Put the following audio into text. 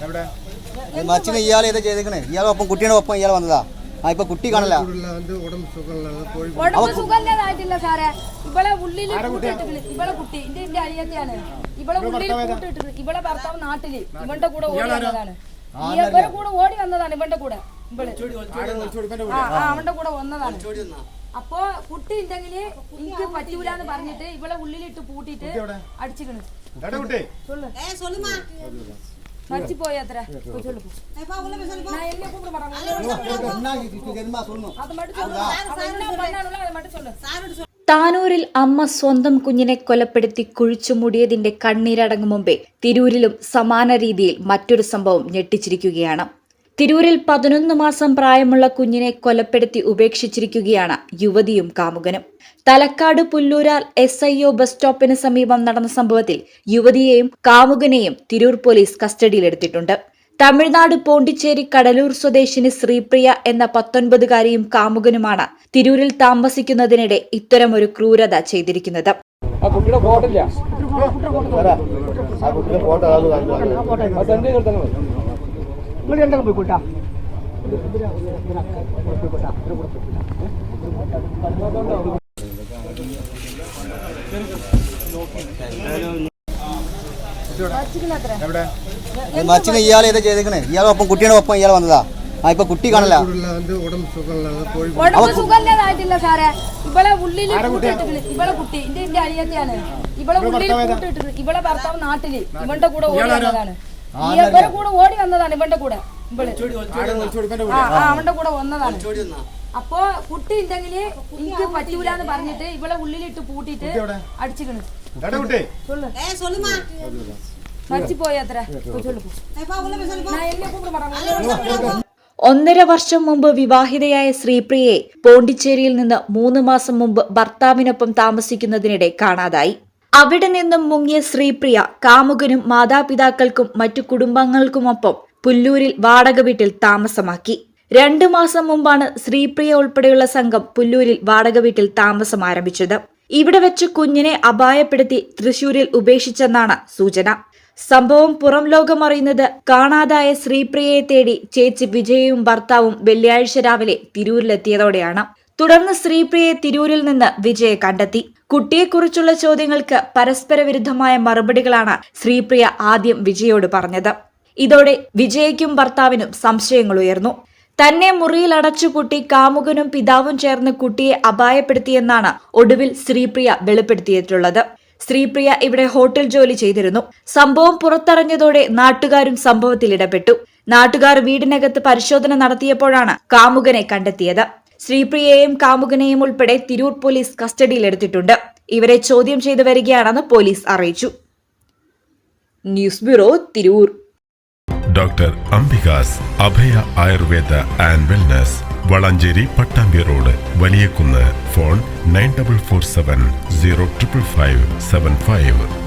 എവിടെ മച്ചിന് ഇയാൾ ഏതാ ചെയ്തേക്കണേ ഇയാളെ ഒപ്പം കുട്ടിയുടെ ഒപ്പം ഇയാൾ വന്നതാ ആ ഇപ്പൊ കുട്ടി കാണില്ല வந்து உடம்பு சுகம் போய் ഉടമ്പ് സുഖമില്ലാതായിട്ടില്ല സാറേ ഇവളെ ഉള്ളിൽ കൂട്ടിട്ടിട്ട് ഇവളെ കുട്ടി എന്റെ എന്റെ അനിയത്തിയാണ് ഇവളെ ഉള്ളിൽ കൂട്ടിട്ടിട്ട് ഇവളെ ഭർത്താവ് നാട്ടില് ഇവന്റെ കൂടെ ഓടി വന്നതാണ് ഇവരെ കൂടെ ഓടി വന്നതാണ് ഇവന്റെ കൂടെ ഇവള് ആ ആ, അവന്റെ കൂടെ വന്നതാണ് അപ്പൊ കുട്ടി ഉണ്ടെങ്കിൽ എനിക്ക് പറ്റൂല എന്ന് പറഞ്ഞിട്ട് ഇവളെ ഉള്ളിലിട്ട് പൂട്ടിട്ട് അടിച്ചിക്കണ് എവിടെ കുട്ടി சொல்லு താനൂരിൽ അമ്മ സ്വന്തം കുഞ്ഞിനെ കൊലപ്പെടുത്തി കുഴിച്ചു മുടിയതിന്റെ കണ്ണീരടങ്ങും മുമ്പേ തിരൂരിലും സമാന രീതിയിൽ മറ്റൊരു സംഭവം ഞെട്ടിച്ചിരിക്കുകയാണ്. തിരൂരിൽ പതിനൊന്ന് മാസം പ്രായമുള്ള കുഞ്ഞിനെ കൊലപ്പെടുത്തി ഉപേക്ഷിച്ചിരിക്കുകയാണ് യുവതിയും കാമുകനും Thalakkad Pullooral S I O bus സ്റ്റോപ്പിന് സമീപം നടന്ന സംഭവത്തിൽ യുവതിയെയും കാമുകനെയും തിരൂർ പോലീസ് കസ്റ്റഡിയിലെടുത്തിട്ടുണ്ട് തമിഴ്നാട് പോണ്ടിച്ചേരി കടലൂർ സ്വദേശിനി ശ്രീപ്രിയ എന്ന പത്തൊൻപതുകാരിയും കാമുകനുമാണ് തിരൂരിൽ താമസിക്കുന്നതിനിടെ ഇത്തരമൊരു ക്രൂരത ചെയ്തിരിക്കുന്നത് ആ നിങ്ങൾ രണ്ടാളും പോയിക്കോട്ടാ മച്ചിന് ഇയാൾ ഏതാ ചെയ്തേക്കണേ? ഇയാളെ ഒപ്പം കുട്ടിയുടെ ഒപ്പം ഇയാൾ വന്നതാ. ആ ഇപ്പൊ കുട്ടി കാണില്ല. സാറേ. ഇവളെ ഇവളെ കുട്ടി ഭർത്താവ് നാട്ടിൽ. ഇവളുടെ കൂടെ ഓടിയാണ് ഇവരെ കൂടെ ഓടി വന്നതാണ് ഇവന്റെ കൂടെ. അവന്റെ കൂടെ വന്നതാണ്. അപ്പോ കുട്ടി ഉണ്ടെങ്കിൽ എനിക്ക് പറ്റൂല എന്ന് പറഞ്ഞിട്ട് ഇവളെ ഉള്ളിലിട്ട് പൂട്ടിട്ട് അടിച്ചിക്കണ്. ചൊല്ലു ഒന്നര വർഷം മുമ്പ് വിവാഹിതയായ ശ്രീപ്രിയയെ പോണ്ടിച്ചേരിയിൽ നിന്ന് മൂന്ന് മാസം മുമ്പ് ഭർത്താവിനൊപ്പം താമസിക്കുന്നതിനിടെ കാണാതായി. അവിടെ നിന്നും മുങ്ങിയ ശ്രീപ്രിയ കാമുകനും മാതാപിതാക്കൾക്കും മറ്റു കുടുംബങ്ങൾക്കുമൊപ്പം പുല്ലൂരിൽ വാടക വീട്ടിൽ താമസമാക്കി. രണ്ടു മാസം മുമ്പാണ് ശ്രീപ്രിയ ഉൾപ്പെടെയുള്ള സംഘം പുല്ലൂരിൽ വാടക വീട്ടിൽ താമസം ആരംഭിച്ചത്. ഇവിടെ വെച്ച് കുഞ്ഞിനെ അപായപ്പെടുത്തി തൃശൂരിൽ ഉപേക്ഷിച്ചെന്നാണ് സൂചന. സംഭവം പുറം ലോകം അറിയുന്നത് കാണാതായ ശ്രീപ്രിയയെ തേടി ചേച്ചി വിജയയും ഭർത്താവും വെള്ളിയാഴ്ച രാവിലെ തിരൂരിലെത്തിയതോടെയാണ്. തുടർന്ന് ശ്രീപ്രിയെ തിരൂരിൽ നിന്ന് വിജയെ കണ്ടെത്തി. കുട്ടിയെക്കുറിച്ചുള്ള ചോദ്യങ്ങൾക്ക് പരസ്പര വിരുദ്ധമായ മറുപടികളാണ് ശ്രീപ്രിയ ആദ്യം വിജയോട് പറഞ്ഞത്. ഇതോടെ വിജയ്ക്കും ഭർത്താവിനും സംശയങ്ങൾ ഉയർന്നു. തന്നെ മുറിയിൽ അടച്ചു അടച്ചുപൂട്ടി കാമുകനും പിതാവും ചേർന്ന് കുട്ടിയെ അപായപ്പെടുത്തിയെന്നാണ് ഒടുവിൽ ശ്രീപ്രിയ വെളിപ്പെടുത്തിയിട്ടുള്ളത്. ശ്രീപ്രിയ ഇവിടെ ഹോട്ടൽ ജോലി ചെയ്തിരുന്നു. സംഭവം പുറത്തറിഞ്ഞതോടെ നാട്ടുകാരും സംഭവത്തിൽ ഇടപെട്ടു. നാട്ടുകാർ വീടിനകത്ത് പരിശോധന നടത്തിയപ്പോഴാണ് കാമുകനെ കണ്ടെത്തിയത്. ശ്രീപ്രിയയെയും കാമുകനെയും ഉൾപ്പെടെ തിരൂർ പോലീസ് കസ്റ്റഡിയിലെടുത്തിട്ടുണ്ട്. ഇവരെ ചോദ്യം ചെയ്തു വരികയാണെന്ന് പോലീസ് അറിയിച്ചു. News bureau Tirur. Doctor Ambika's Abhaya Ayurveda and wellness Valanchery Pattambi road Valiyakunnu phone nine double four seven zero triple five seven five.